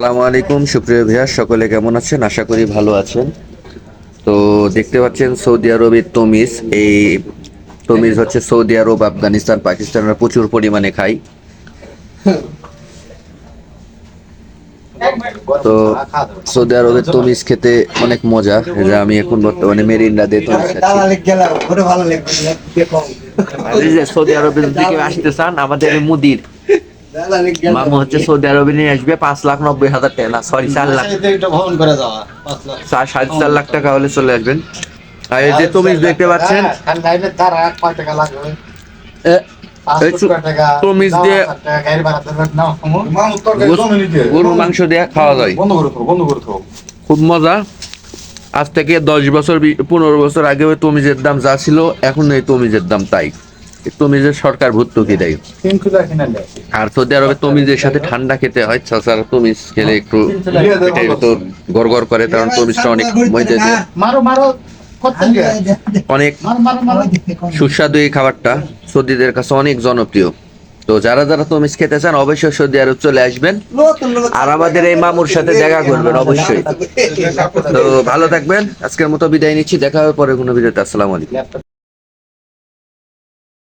আসসালামু আলাইকুম সুপ্রিয় ভিয়া সকলে কেমন আছেন? আশা করি ভালো আছেন। তো দেখতে পাচ্ছেন সৌদি আরবের তমিজ। এই তমিজ হচ্ছে সৌদি আরব আফগানিস্তান পাকিস্তানরা প্রচুর পরিমাণে খায় তো সৌদি আরবের তমিজ খেতে অনেক মজা এই যে আমি এখন বর্তমানে মেরিন্ডা দিয়ে তমিজ খাচ্ছি। সৌদি আরবের দিকে আসতে চান আমাদের মুদির। মামু হচ্ছে সৌদি আরবে নিয়ে আসবে পাঁচ লাখ নব্বই হাজার টাকা। না সরি চার লাখ। ভ্রমণ করে যাওয়া পাঁচ লাখ। চার সাড়ে চার লাখ টাকা হলে চলে আসবেন। আর এই যে তমিজ দেখতে পাচ্ছেন। খান লাইনে তার এক কয় টাকা লাগবে। এ, পাঁচ এই কোটি টাকা তমিজ দিয়ে দশ হাজার টাকা গাড়ি ভাড়া দেবেন না। মামুর তরকারি গোস- জমে নিতে গরুর মাংস দিয়ে খাওয়া যায়। খুব মজা। আজ থেকে দশ বছর পনেরো বছর আগে ওই তমিজের দাম যা ছিল এখন এই তমিজের দাম তাই। তমিজের সরকার ভর্তুকি দেয়। আর সৌদি আরবে তমিজের সাথে ঠান্ডা খেতে হয় তাছাড়া তমিজ খেলে একটু গড়গড় করে কারণ তমিজটা অনেক মজা অনেক সুস্বাদু এই খাবারটা সৌদিদের কাছে অনেক জনপ্রিয়। তো যারা যারা তমিজ খেতে চান অবশ্যই সৌদি আরব চলে আসবেন। আর আমাদের এই মামুর সাথে দেখা করবেন অবশ্যই। তো ভালো থাকবেন আজকের মতো বিদায় নিচ্ছি দেখা হবে পরে কোনো ভিডিওতে আসসালামু আলাইকুম।